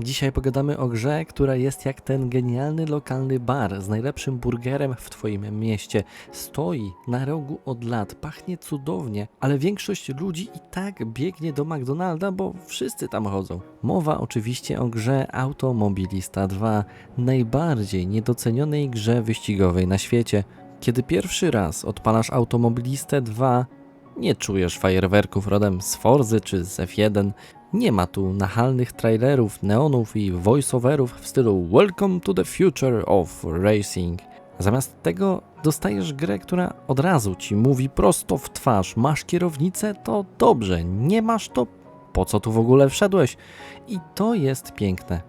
Dzisiaj pogadamy o grze, która jest jak ten genialny lokalny bar z najlepszym burgerem w Twoim mieście. Stoi na rogu od lat, pachnie cudownie, ale większość ludzi i tak biegnie do McDonalda, bo wszyscy tam chodzą. Mowa oczywiście o grze Automobilista 2, najbardziej niedocenionej grze wyścigowej na świecie. Kiedy pierwszy raz odpalasz Automobilistę 2, nie czujesz fajerwerków rodem z Forzy czy z F1. Nie ma tu nachalnych trailerów, neonów i voiceoverów w stylu Welcome to the future of racing. Zamiast tego dostajesz grę, która od razu ci mówi prosto w twarz: Masz kierownicę, to dobrze, nie masz to po co tu w ogóle wszedłeś? I to jest piękne,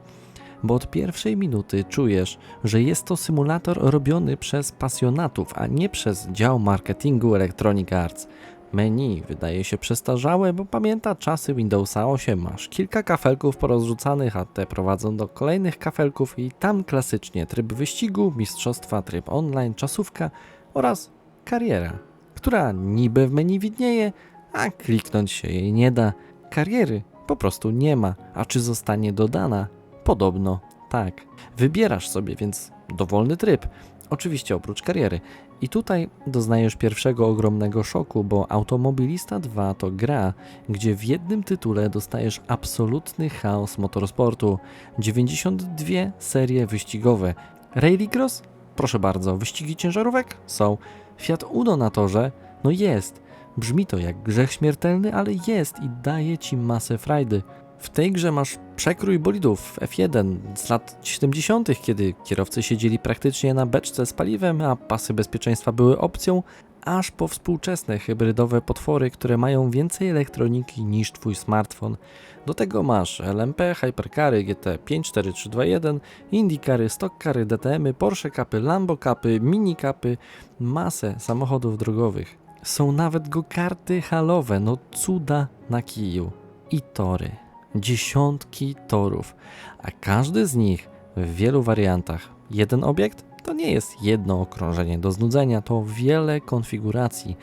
bo od pierwszej minuty czujesz, że jest to symulator robiony przez pasjonatów, a nie przez dział marketingu Electronic Arts. Menu wydaje się przestarzałe, bo pamięta czasy Windowsa 8. Masz kilka kafelków porozrzucanych, a te prowadzą do kolejnych kafelków i tam klasycznie tryb wyścigu, mistrzostwa, tryb online, czasówka oraz kariera, która niby w menu widnieje, a kliknąć się jej nie da. Kariery po prostu nie ma, a czy zostanie dodana? Podobno tak. Wybierasz sobie więc dowolny tryb, oczywiście oprócz kariery. I tutaj doznajesz pierwszego ogromnego szoku, bo Automobilista 2 to gra, gdzie w jednym tytule dostajesz absolutny chaos motorsportu. 92 serie wyścigowe. Rallycross? Proszę bardzo, wyścigi ciężarówek? Są. Fiat Uno na torze? No jest. Brzmi to jak grzech śmiertelny, ale jest i daje ci masę frajdy. W tej grze masz przekrój bolidów F1 z lat 70., kiedy kierowcy siedzieli praktycznie na beczce z paliwem, a pasy bezpieczeństwa były opcją, aż po współczesne hybrydowe potwory, które mają więcej elektroniki niż twój smartfon. Do tego masz LMP, Hypercary, GT 54321, IndyCary, Stockcary, DTM, Porsche Capy, Lambo Capy, Mini Capy, masę samochodów drogowych. Są nawet go-karty halowe, no cuda na kiju. I tory dziesiątki torów, a każdy z nich w wielu wariantach. Jeden obiekt to nie jest jedno okrążenie do znudzenia, to wiele konfiguracji,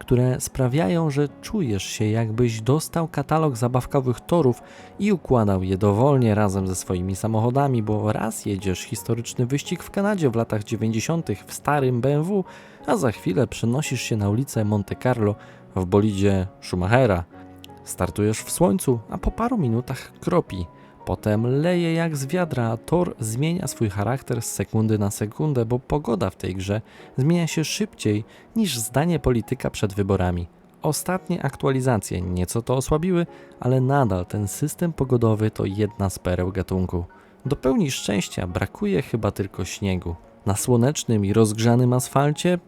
które sprawiają, że czujesz się jakbyś dostał katalog zabawkowych torów i układał je dowolnie razem ze swoimi samochodami, bo raz jedziesz historyczny wyścig w Kanadzie w latach 90. w starym BMW, a za chwilę przenosisz się na ulicę Monte Carlo w bolidzie Schumachera. Startujesz w słońcu, a po paru minutach kropi. Potem leje jak z wiadra, a tor zmienia swój charakter z sekundy na sekundę, bo pogoda w tej grze zmienia się szybciej niż zdanie polityka przed wyborami. Ostatnie aktualizacje nieco to osłabiły, ale nadal ten system pogodowy to jedna z pereł gatunku. Do pełni szczęścia brakuje chyba tylko śniegu. Na słonecznym i rozgrzanym asfalcie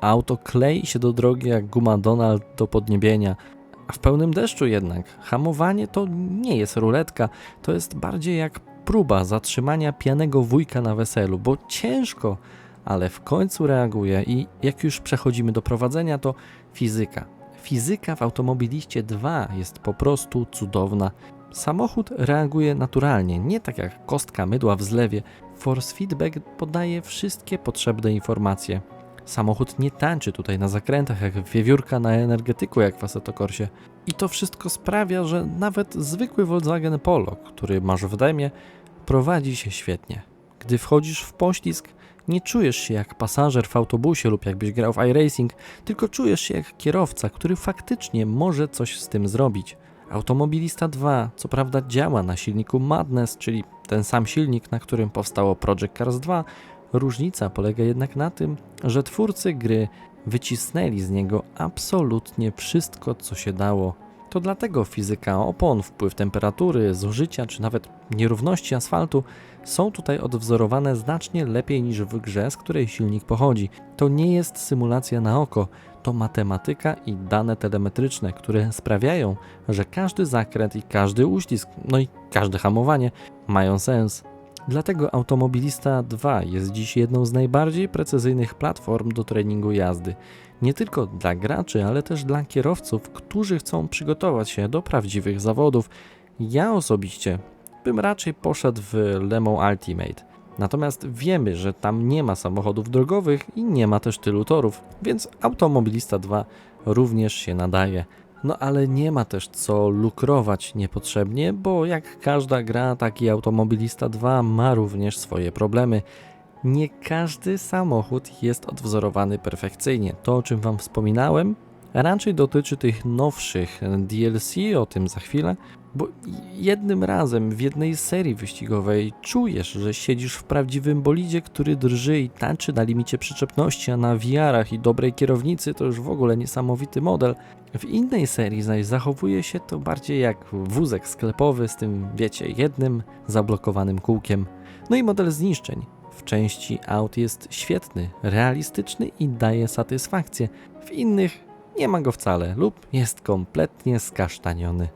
auto klei się do drogi jak guma Donald do podniebienia, a w pełnym deszczu jednak hamowanie to nie jest ruletka, to jest bardziej jak próba zatrzymania pijanego wujka na weselu, bo ciężko, ale w końcu reaguje i jak już przechodzimy do prowadzenia, to fizyka. Fizyka w Automobiliście 2 jest po prostu cudowna. Samochód reaguje naturalnie, nie tak jak kostka mydła w zlewie. Force feedback podaje wszystkie potrzebne informacje. Samochód nie tańczy tutaj na zakrętach jak wiewiórka na energetyku jak w Assetto Corsie. I to wszystko sprawia, że nawet zwykły Volkswagen Polo, który masz w demie, prowadzi się świetnie. Gdy wchodzisz w poślizg, nie czujesz się jak pasażer w autobusie lub jakbyś grał w iRacing, tylko czujesz się jak kierowca, który faktycznie może coś z tym zrobić. Automobilista 2 co prawda działa na silniku Madness, czyli ten sam silnik, na którym powstało Project Cars 2, Różnica polega jednak na tym, że twórcy gry wycisnęli z niego absolutnie wszystko, co się dało. To dlatego fizyka opon, wpływ temperatury, zużycia czy nawet nierówności asfaltu są tutaj odwzorowane znacznie lepiej niż w grze, z której silnik pochodzi. To nie jest symulacja na oko, to matematyka i dane telemetryczne, które sprawiają, że każdy zakręt i każdy uścisk, no i każde hamowanie mają sens. Dlatego Automobilista 2 jest dziś jedną z najbardziej precyzyjnych platform do treningu jazdy. Nie tylko dla graczy, ale też dla kierowców, którzy chcą przygotować się do prawdziwych zawodów. Ja osobiście bym raczej poszedł w Lemon Ultimate. Natomiast wiemy, że tam nie ma samochodów drogowych i nie ma też tylu torów, więc Automobilista 2 również się nadaje. No ale nie ma też co lukrować niepotrzebnie, bo jak każda gra, taki Automobilista 2 ma również swoje problemy. Nie każdy samochód jest odwzorowany perfekcyjnie. To, o czym Wam wspominałem, raczej dotyczy tych nowszych DLC, o tym za chwilę, bo jednym razem w jednej serii wyścigowej czujesz, że siedzisz w prawdziwym bolidzie, który drży i tańczy na limicie przyczepności, a na VR-ach i dobrej kierownicy to już w ogóle niesamowity model. W innej serii zaś zachowuje się to bardziej jak wózek sklepowy z tym, wiecie, jednym zablokowanym kółkiem. No i model zniszczeń. W części aut jest świetny, realistyczny i daje satysfakcję. W innych nie ma go wcale lub jest kompletnie skasztaniony.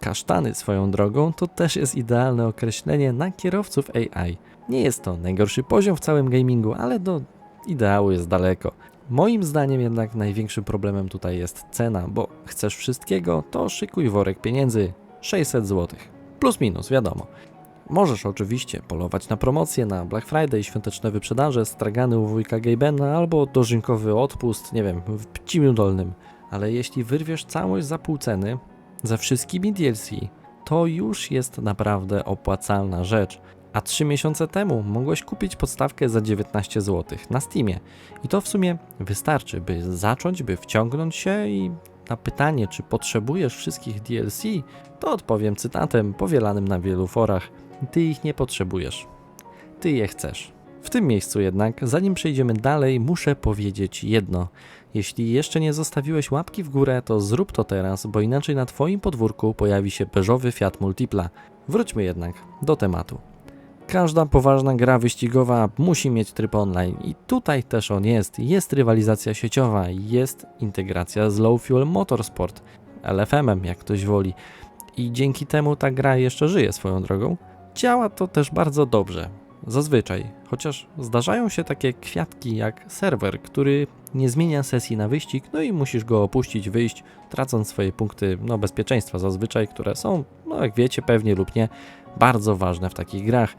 Kasztany swoją drogą to też jest idealne określenie na kierowców AI. Nie jest to najgorszy poziom w całym gamingu, ale do ideału jest daleko. Moim zdaniem jednak największym problemem tutaj jest cena, bo chcesz wszystkiego, to szykuj worek pieniędzy 600 zł. Plus minus, wiadomo. Możesz oczywiście polować na promocje, na Black Friday, świąteczne wyprzedaże, stragany u wujka Gabena albo dożynkowy odpust, nie wiem, w Pcimiu Dolnym. Ale jeśli wyrwiesz całość za pół ceny, ze wszystkimi DLC, to już jest naprawdę opłacalna rzecz. A 3 miesiące temu mogłeś kupić podstawkę za 19 zł na Steamie. I to w sumie wystarczy, by zacząć, by wciągnąć się i na pytanie, czy potrzebujesz wszystkich DLC, to odpowiem cytatem powielanym na wielu forach. Ty ich nie potrzebujesz. Ty je chcesz. W tym miejscu jednak, zanim przejdziemy dalej, muszę powiedzieć jedno. Jeśli jeszcze nie zostawiłeś łapki w górę, to zrób to teraz, bo inaczej na Twoim podwórku pojawi się beżowy Fiat Multipla. Wróćmy jednak do tematu. Każda poważna gra wyścigowa musi mieć tryb online i tutaj też on jest. Jest rywalizacja sieciowa, jest integracja z Low Fuel Motorsport, LFM-em jak ktoś woli. I dzięki temu ta gra jeszcze żyje swoją drogą. Działa to też bardzo dobrze. Zazwyczaj, chociaż zdarzają się takie kwiatki jak serwer, który nie zmienia sesji na wyścig, no i musisz go opuścić, wyjść, tracąc swoje punkty no, bezpieczeństwa zazwyczaj, które są, no jak wiecie pewnie lub nie, bardzo ważne w takich grach.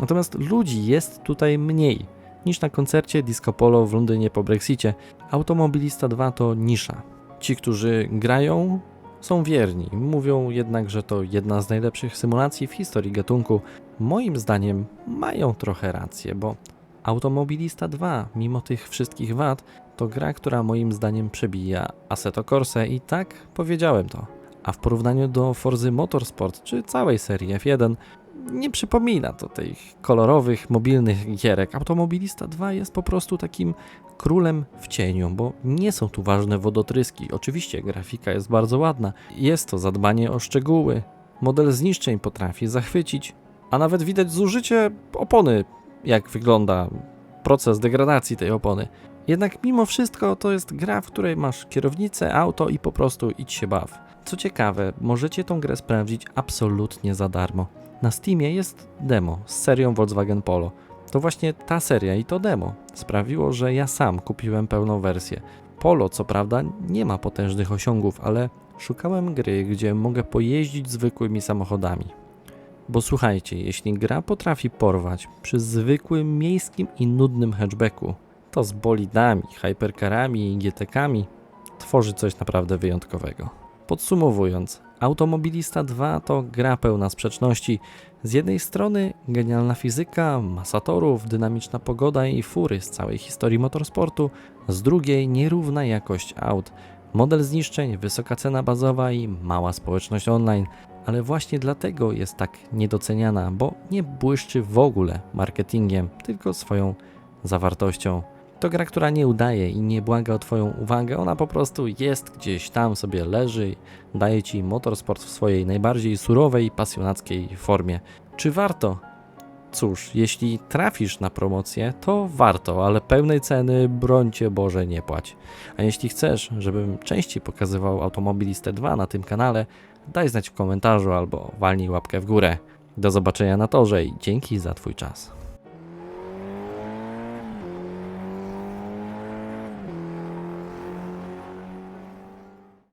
Natomiast ludzi jest tutaj mniej niż na koncercie Disco Polo w Londynie po Brexicie. Automobilista 2 to nisza. Ci, którzy grają, są wierni. Mówią jednak, że to jedna z najlepszych symulacji w historii gatunku. Moim zdaniem mają trochę rację, bo Automobilista 2, mimo tych wszystkich wad, to gra, która moim zdaniem przebija Assetto Corsa i tak powiedziałem to. A w porównaniu do Forzy Motorsport czy całej serii F1 nie przypomina to tych kolorowych, mobilnych gierek. Automobilista 2 jest po prostu takim królem w cieniu, bo nie są tu ważne wodotryski. Oczywiście grafika jest bardzo ładna, jest to zadbanie o szczegóły. Model zniszczeń potrafi zachwycić, a nawet widać zużycie opony, jak wygląda proces degradacji tej opony. Jednak mimo wszystko to jest gra, w której masz kierownicę, auto i po prostu idź się baw. Co ciekawe, możecie tą grę sprawdzić absolutnie za darmo. Na Steamie jest demo z serią Volkswagen Polo. To właśnie ta seria i to demo sprawiło, że ja sam kupiłem pełną wersję. Polo, co prawda, nie ma potężnych osiągów, ale szukałem gry, gdzie mogę pojeździć zwykłymi samochodami. Bo słuchajcie, jeśli gra potrafi porwać przy zwykłym miejskim i nudnym hatchbacku, to z bolidami, hypercarami i GTK-ami tworzy coś naprawdę wyjątkowego. Podsumowując, Automobilista 2 to gra pełna sprzeczności. Z jednej strony genialna fizyka, masatorów, dynamiczna pogoda i fury z całej historii motorsportu, z drugiej nierówna jakość aut, model zniszczeń, wysoka cena bazowa i mała społeczność online. Ale właśnie dlatego jest tak niedoceniana, bo nie błyszczy w ogóle marketingiem, tylko swoją zawartością. To gra, która nie udaje i nie błaga o Twoją uwagę, ona po prostu jest gdzieś tam sobie leży, daje Ci motorsport w swojej najbardziej surowej, pasjonackiej formie. Czy warto? Cóż, jeśli trafisz na promocję, to warto, ale pełnej ceny brońcie Boże nie płać. A jeśli chcesz, żebym częściej pokazywał Automobilistę 2 na tym kanale, daj znać w komentarzu albo walnij łapkę w górę. Do zobaczenia na torze i dzięki za Twój czas.